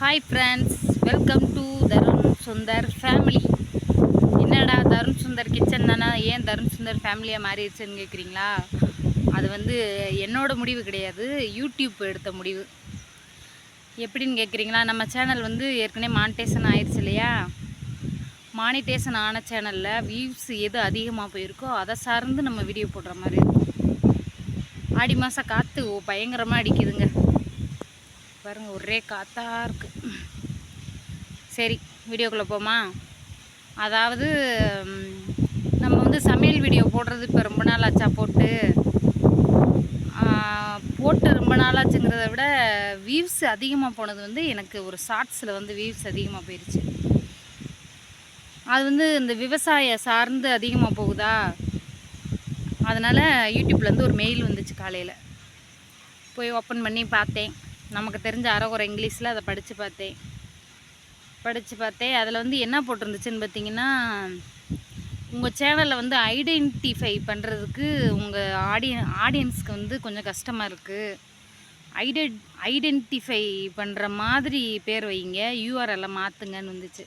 Hi friends welcome to Tarun Sundar family என்னடா Tarun Sundar kitchen தானே? ஏன் தருண் சுந்தர் ஃபேமிலியாக மாறிடுச்சுன்னு கேட்குறீங்களா அது வந்து என்னோட முடிவு கிடையாது யூடியூப் எடுத்த முடிவு. எப்படின்னு கேட்குறீங்களா நம்ம சேனல் வந்து ஏற்கனவே மானிட்டேஷன் ஆயிடுச்சு இல்லையா? மானிட்டேஷன் ஆன சேனலில் வியூஸ் எது அதிகமாக போயிருக்கோ அதை சார்ந்து நம்ம வீடியோ போடுற மாதிரி இருக்கும் ஆடி மாதம் காற்று பயங்கரமாக அடிக்குதுங்க. பாருங்கள் ஒரே காத்தாக இருக்குது சரி வீடியோக்குள்ளே போமா? அதாவது நம்ம வந்து சமையல் வீடியோ போடுறது இப்போ ரொம்ப நாள் ஆச்சா போட்டு போட்டு ரொம்ப நாளாச்சுங்கிறத விட வியூஸ் அதிகமாக போனது வந்து எனக்கு ஒரு ஷார்ட்ஸில் வந்து வியூஸ் அதிகமாக போயிடுச்சு அது வந்து இந்த விவசாய சார்ந்து அதிகமாக போகுதா? அதனால் யூடியூப்லேருந்து ஒரு மெயில் வந்துச்சு காலையில். போய் ஓப்பன் பண்ணி பார்த்தேன். நமக்கு தெரிஞ்ச அறகுறை இங்கிலீஷில் அதை படித்து பார்த்தேன். படித்து பார்த்தேன். அதில் வந்து என்ன போட்டிருந்துச்சுன்னு பார்த்தீங்கன்னா உங்கள் சேனலில் வந்து ஐடென்டிஃபை பண்ணுறதுக்கு உங்கள் ஆடியன் ஆடியன்ஸ்க்கு வந்து கொஞ்சம் கஷ்டமாக இருக்குது ஐடெ ஐடென்டிஃபை பண்ணுற மாதிரி பேர் வைங்க. யூஆர்எல்லை மாற்றுங்கன்னு வந்துச்சு.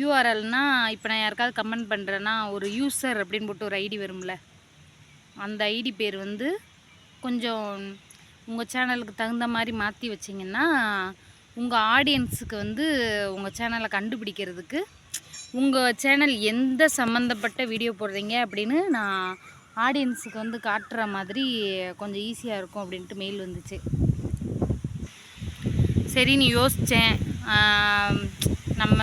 யூஆர்எல்னால் இப்போ நான் யாருக்காவது கமெண்ட் பண்ணுறேன்னா ஒரு யூசர் அப்படின்னு போட்டு ஒரு ஐடி வரும்ல. அந்த ஐடி பேர் வந்து கொஞ்சம் உங்கள் சேனலுக்கு தகுந்த மாதிரி மாற்றி வச்சிங்கன்னா உங்கள் ஆடியன்ஸுக்கு வந்து உங்கள் சேனலை கண்டுபிடிக்கிறதுக்கு உங்கள் சேனல் எந்த சம்மந்தப்பட்ட வீடியோ போடுறீங்க அப்படின்னு நான் ஆடியன்ஸுக்கு வந்து காட்டுற மாதிரி கொஞ்சம் ஈஸியாக இருக்கும் அப்படின்ட்டு மெயில் வந்துச்சு. சரி நீ யோசித்தேன் நம்ம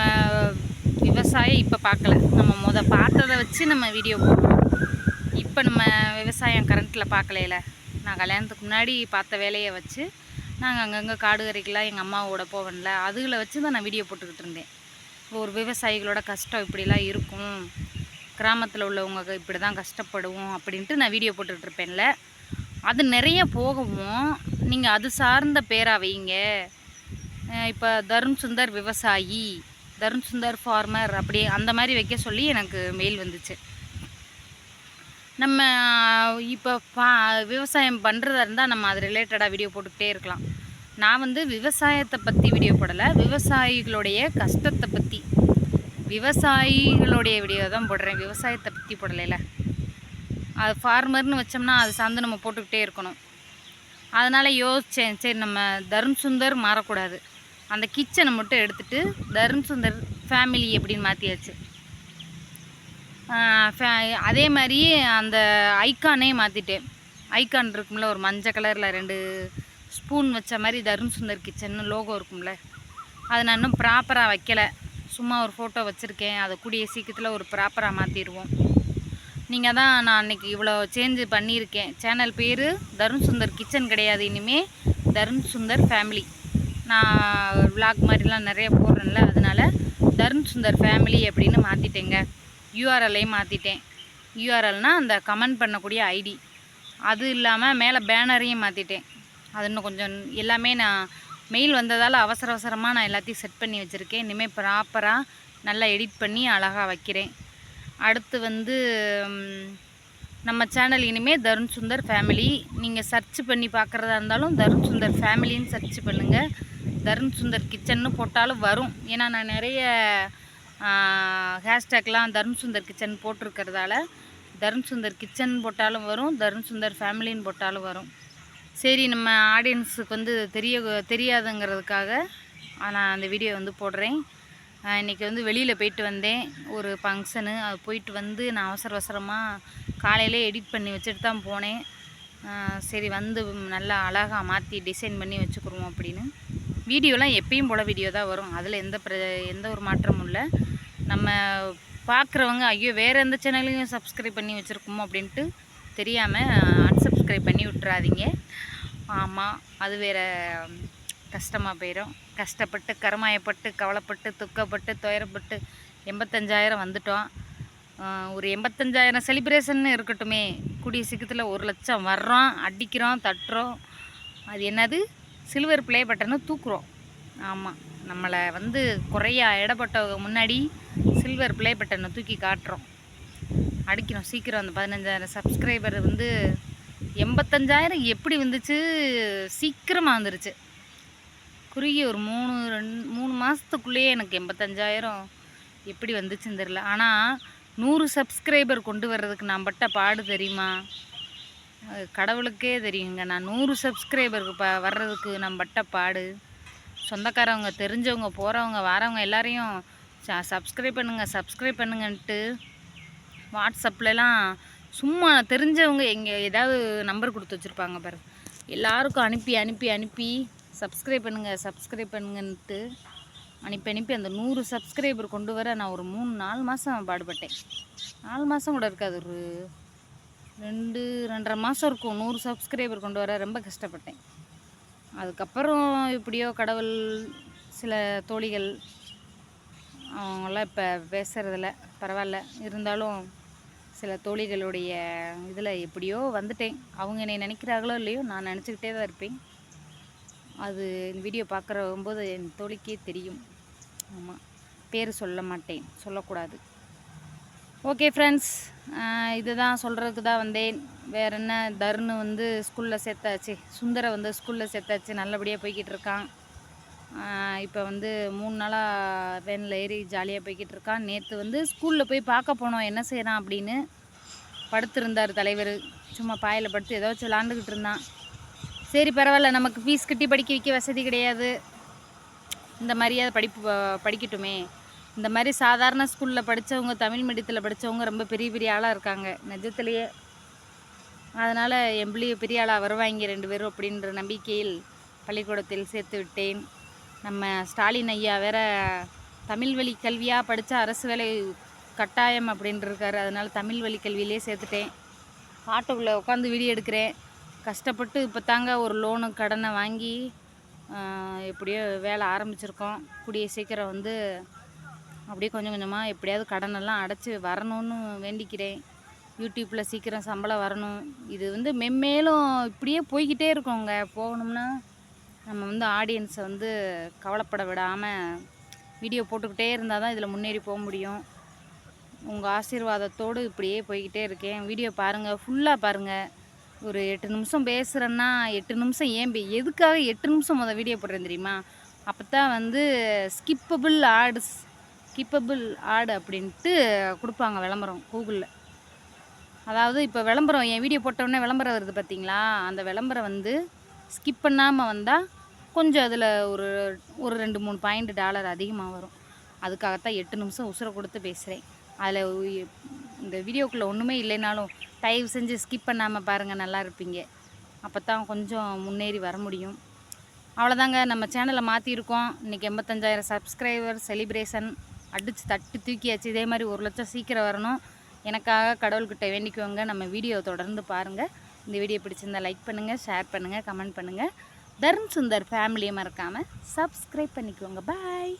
விவசாயம் இப்போ பார்க்கல. நம்ம முத பார்த்ததை வச்சு நம்ம வீடியோ போடுறோம். இப்போ நம்ம விவசாயம் கரண்ட்டில் பார்க்கலையில. நான் கல்யாணத்துக்கு முன்னாடி பார்த்த வேலையை வச்சு நாங்கள் அங்கங்கே காடு கரைக்கெலாம் எங்கள் அம்மாவோட போவேன்ல அதுகளை வச்சு தான் நான் வீடியோ போட்டுக்கிட்டு இருந்தேன். ஒரு விவசாயிகளோட கஷ்டம் இப்படிலாம் இருக்கும். கிராமத்தில் உள்ளவங்க இப்படி தான் கஷ்டப்படுவோம் அப்படின்ட்டு நான் வீடியோ போட்டுக்கிட்டு இருப்பேன்ல. அது நிறைய போகவும் நீங்கள் அது சார்ந்த பேராக வைங்க. இப்போ தருண் சுந்தர் விவசாயி தருண் சுந்தர் ஃபார்மர் அப்படி அந்த மாதிரி வைக்க சொல்லி எனக்கு மெயில் வந்துச்சு. நம்ம இப்போ பா விவசாயம் பண்ணுறதா இருந்தால் நம்ம அது ரிலேட்டடாக வீடியோ போட்டுக்கிட்டே இருக்கலாம். நான் வந்து விவசாயத்தை பற்றி வீடியோ போடலை. விவசாயிகளுடைய கஷ்டத்தை பற்றி விவசாயிகளுடைய வீடியோ தான் போடுறேன். விவசாயத்தை பற்றி போடலைல. அது ஃபார்மர்னு வச்சோம்னா அது சார்ந்து நம்ம போட்டுக்கிட்டே இருக்கணும். அதனால் யோசித்தேன் சரி நம்ம தருண் சுந்தர் மாறக்கூடாது. அந்த கிச்சனை மட்டும் எடுத்துகிட்டு தருண் சுந்தர் ஃபேமிலி அப்படின்னு மாற்றியாச்சு அதே மாதிரி அந்த ஐக்கானே மாற்றிட்டேன் ஐக்கான் இருக்கும்ல ஒரு மஞ்சள் கலரில் ரெண்டு ஸ்பூன் வச்ச மாதிரி தருண் சுந்தர் கிச்சன்னு லோகோ இருக்கும்ல அதை நான் இன்னும் ப்ராப்பராக வைக்கலை. சும்மா ஒரு ஃபோட்டோ வச்சுருக்கேன். அதை கூடிய சீக்கிரத்தில் ஒரு ப்ராப்பராக மாற்றிடுவோம் நீங்கள் தான் நான் அன்றைக்கி இவ்வளோ சேஞ்சு பண்ணியிருக்கேன். சேனல் பேர் தருண் சுந்தர் கிச்சன் கிடையாது. இனிமே தருண் சுந்தர் ஃபேமிலி நான் விளாக் மாதிரிலாம் நிறைய போடுறேன்ல அதனால் தருண் சுந்தர் ஃபேமிலி அப்படின்னு மாற்றிட்டேங்க யூஆர்எல்லையும் மாற்றிட்டேன் யூஆர்எல்னால் அந்த கமெண்ட் பண்ணக்கூடிய ஐடி. அது இல்லாமல் மேலே பேனரையும் மாற்றிட்டேன் அது இன்னும் கொஞ்சம் எல்லாமே நான் மெயில் வந்ததால் அவசர அவசரமாக நான் எல்லாத்தையும் செட் பண்ணி வச்சுருக்கேன். இனிமேல் ப்ராப்பராக நல்லா எடிட் பண்ணி அழகாக வைக்கிறேன். அடுத்து வந்து நம்ம சேனல் இனிமேல் தருண் சுந்தர் ஃபேமிலி நீங்கள் சர்ச் பண்ணி பார்க்குறதா இருந்தாலும் தருண் சுந்தர் ஃபேமிலின்னு சர்ச் பண்ணுங்கள் தருண் சுந்தர் கிச்சன்னு போட்டாலும் வரும். ஏன்னா நான் நிறைய ஹேஷ்டேக்லாம் தருண் சுந்தர் கிச்சன் போட்டிருக்கிறதால தருண் சுந்தர் கிச்சன் போட்டாலும் வரும் தருண் சுந்தர் ஃபேமிலின்னு போட்டாலும் வரும். சரி நம்ம ஆடியன்ஸுக்கு வந்து தெரிய தெரியாதுங்கிறதுக்காக நான் அந்த வீடியோ வந்து போடுறேன். இன்றைக்கி வந்து வெளியில் போயிட்டு வந்தேன். ஒரு ஃபங்க்ஷனு அது போயிட்டு வந்து நான் அவசர அவசரமாக காலையிலே எடிட் பண்ணி வச்சுட்டு தான் போனேன். சரி வந்து நல்லா அழகாக மாற்றி டிசைன் பண்ணி வச்சுக்குருவோம் அப்படின்னு. வீடியோலாம் எப்பயும் போல் வீடியோ தான் வரும். அதில் எந்த பிர எந்த ஒரு மாற்றமும் இல்லை. நம்ம பார்க்குறவங்க ஐயோ வேறு எந்த சேனலையும் சப்ஸ்கிரைப் பண்ணி வச்சுருக்கோமோ அப்படின்ட்டு தெரியாமல் அன்சப்ஸ்கிரைப் பண்ணி விட்டுறாதீங்க. ஆமாம் அது வேறு கஷ்டமாக போயிடும் கஷ்டப்பட்டு கருமாயப்பட்டு கவலைப்பட்டு துக்கப்பட்டு துயரப்பட்டு எண்பத்தஞ்சாயிரம் வந்துட்டோம். ஒரு எண்பத்தஞ்சாயிரம் செலிப்ரேஷன் இருக்கட்டுமே. கூடிய சீக்கிரத்தில் ஒரு லட்சம் வர்றோம் அடிக்கிறோம் தட்டுறோம். அது என்னது? சில்வர் ப்ளே பட்டனை தூக்குறோம். ஆமாம் நம்மளை வந்து குறையா இடப்பட்டவங்க முன்னாடி சில்வர் ப்ளே பட்டனை தூக்கி காட்டுறோம். அடிக்கிறோம் சீக்கிரம் அந்த பதினஞ்சாயிரம் சப்ஸ்கிரைபர் வந்து எண்பத்தஞ்சாயிரம் எப்படி வந்துச்சு? சீக்கிரமாக வந்துருச்சு. குறுகி ஒரு மூணு ரெண்டு மூணு மாதத்துக்குள்ளேயே எனக்கு எண்பத்தஞ்சாயிரம் எப்படி வந்துச்சுன்னு தெரில ஆனால் நூறு சப்ஸ்கிரைபர் கொண்டு வர்றதுக்கு நான் பட்ட பாடு தெரியுமா? கடவுளுக்கே தெரியுங்க. நான் நூறு சப்ஸ்கிரைபருக்கு ப வர்றதுக்கு நான் பட்ட பாடு. சொந்தக்காரவங்க தெரிஞ்சவங்க போகிறவங்க வரவங்க எல்லாரையும் சப்ஸ்கிரைப் பண்ணுங்கள் சப்ஸ்கிரைப் பண்ணுங்கன்ட்டு வாட்ஸ்அப்லலாம் சும்மா தெரிஞ்சவங்க எங்கே ஏதாவது நம்பர் கொடுத்து வச்சுருப்பாங்க பாரு. எல்லாருக்கும் அனுப்பி அனுப்பி அனுப்பி சப்ஸ்கிரைப் பண்ணுங்கள் சப்ஸ்கிரைப் பண்ணுங்கன்ட்டு அனுப்பி அனுப்பி அந்த நூறு சப்ஸ்கிரைபர் கொண்டு வர நான் ஒரு மூணு நாலு மாதம் பாடுபட்டேன். நாலு மாதம் கூட இருக்காது ஒரு ரெண்டு ரெண்டரை மாதம் இருக்கும். நூறு சப்ஸ்கிரைபர் கொண்டு வர ரொம்ப கஷ்டப்பட்டேன். அதுக்கப்புறம் எப்படியோ கடவுள் சில தோழிகள் அவங்களாம் இப்போ பேசுகிறதில்ல பரவாயில்ல. இருந்தாலும் சில தோழிகளுடைய இதில் எப்படியோ வந்துட்டேன். அவங்க என்னை நினைக்கிறாங்களோ இல்லையோ நான் நினச்சிக்கிட்டே தான் இருப்பேன். அது இந்த வீடியோ பார்க்குற போது என் தோழிக்கே தெரியும். ஆமாம் பேர் சொல்ல மாட்டேன். சொல்லக்கூடாது. Okay friends. இதுதான் சொல்கிறதுக்கு தான் வந்தேன். வேறு என்ன தருண் வந்து ஸ்கூலில் சேர்த்தாச்சு. சுந்தரை வந்து ஸ்கூலில் சேர்த்தாச்சு. நல்லபடியாக போய்கிட்டு இருக்கான். இப்போ வந்து மூணு நாளாக வேனில் ஏறி ஜாலியாக போய்கிட்டு இருக்கான் நேற்று வந்து ஸ்கூலில் போய் பார்க்க போனோம். என்ன செய்கிறான் அப்படின்னு படுத்திருந்தார் தலைவர். சும்மா பாயில் படுத்து ஏதோ வச்சு விளாண்டுக்கிட்டு இருந்தான். சரி பரவாயில்ல. நமக்கு ஃபீஸ் கட்டி படிக்க வைக்க வசதி கிடையாது. இந்த மாதிரியாவது படிப்பு படிக்கட்டுமே. இந்த மாதிரி சாதாரண ஸ்கூலில் படித்தவங்க தமிழ் மீடியத்தில் படித்தவங்க ரொம்ப பெரிய பெரிய ஆளாக இருக்காங்க. நிஜத்துலேயே. அதனால் என் பெரிய ஆளாக வருவாங்க ரெண்டு பேரும் அப்படின்ற நம்பிக்கையில் பள்ளிக்கூடத்தில் சேர்த்து விட்டேன். நம்ம ஸ்டாலின் ஐயா வேற தமிழ் வழி கல்வியாக படித்தா அரசு வேலை கட்டாயம் அப்படின்ட்டு அதனால் அதனால தமிழ் வழி கல்வியிலே சேர்த்துட்டேன். ஆட்டோவில் உட்காந்து வீடியோ எடுக்கிறேன். கஷ்டப்பட்டு இப்போ தாங்க ஒரு லோனு கடனை வாங்கி எப்படியோ வேலை ஆரம்பிச்சிருக்கோம். கூடிய சீக்கிரம் வந்து அப்படியே கொஞ்சம் கொஞ்சமாக எப்படியாவது கடனெல்லாம் அடைச்சி வரணும்னு வேண்டிக்கிறேன். யூடியூப்பில் சீக்கிரம் சம்பளம் வரணும். இது வந்து மென்மேலும் இப்படியே போய்கிட்டே இருக்கோங்க. போகணும்னா நம்ம வந்து ஆடியன்ஸை வந்து கவலைப்பட விடாமல் வீடியோ போட்டுக்கிட்டே இருந்தால் தான் இதில் முன்னேறி போக முடியும். உங்கள் ஆசீர்வாதத்தோடு இப்படியே போய்கிட்டே இருக்கேன். வீடியோ பாருங்கள் ஃபுல்லாக பாருங்கள் ஒரு எட்டு நிமிஷம் பேசுகிறேன்னா எட்டு நிமிஷம் ஏன் பே- எதுக்காக எட்டு நிமிஷம் முத வீடியோ போடுறேன் தெரியுமா? அப்போ தான் வந்து ஸ்கிப்பபிள் ஆட்ஸ் ஸ்கிப்பபிள் ஆடு அப்படின்ட்டு கொடுப்பாங்க விளம்பரம் கூகுளில். அதாவது இப்போ விளம்பரம் என் வீடியோ போட்டோடனே விளம்பரம் வருது பார்த்தீங்களா அந்த விளம்பரம் வந்து ஸ்கிப் பண்ணாமல் வந்தால் கொஞ்சம் அதில் ஒரு ஒரு ரெண்டு மூணு பாயிண்ட் டாலர் அதிகமாக வரும். அதுக்காகத்தான் எட்டு நிமிஷம் உசுரை கொடுத்து பேசுகிறேன் அதில் இந்த வீடியோக்குள்ளே ஒன்றுமே இல்லைனாலும் தயவு செஞ்சு ஸ்கிப் பண்ணாமல் பாருங்கள் நல்லா இருப்பீங்க. அப்போ தான் கொஞ்சம் முன்னேறி வர முடியும். அவ்வளோதாங்க நம்ம சேனலை மாற்றிருக்கோம் இன்றைக்கி எண்பத்தஞ்சாயிரம் சப்ஸ்கிரைபர் செலிப்ரேஷன் அடித்து தட்டு தூக்கியாச்சு. இதே மாதிரி ஒரு லட்சம் சீக்கிரம் வரணும். எனக்காக கடவுள்கிட்ட வேண்டிக்குவோங்க நம்ம வீடியோ தொடர்ந்து பாருங்கள் இந்த வீடியோ பிடிச்சிருந்தா லைக் பண்ணுங்கள் ஷேர் பண்ணுங்கள் கமெண்ட் பண்ணுங்கள் தர்ம் சுந்தர் ஃபேமிலியை மறக்காமல் சப்ஸ்கிரைப் பண்ணிக்கோங்க. பாய்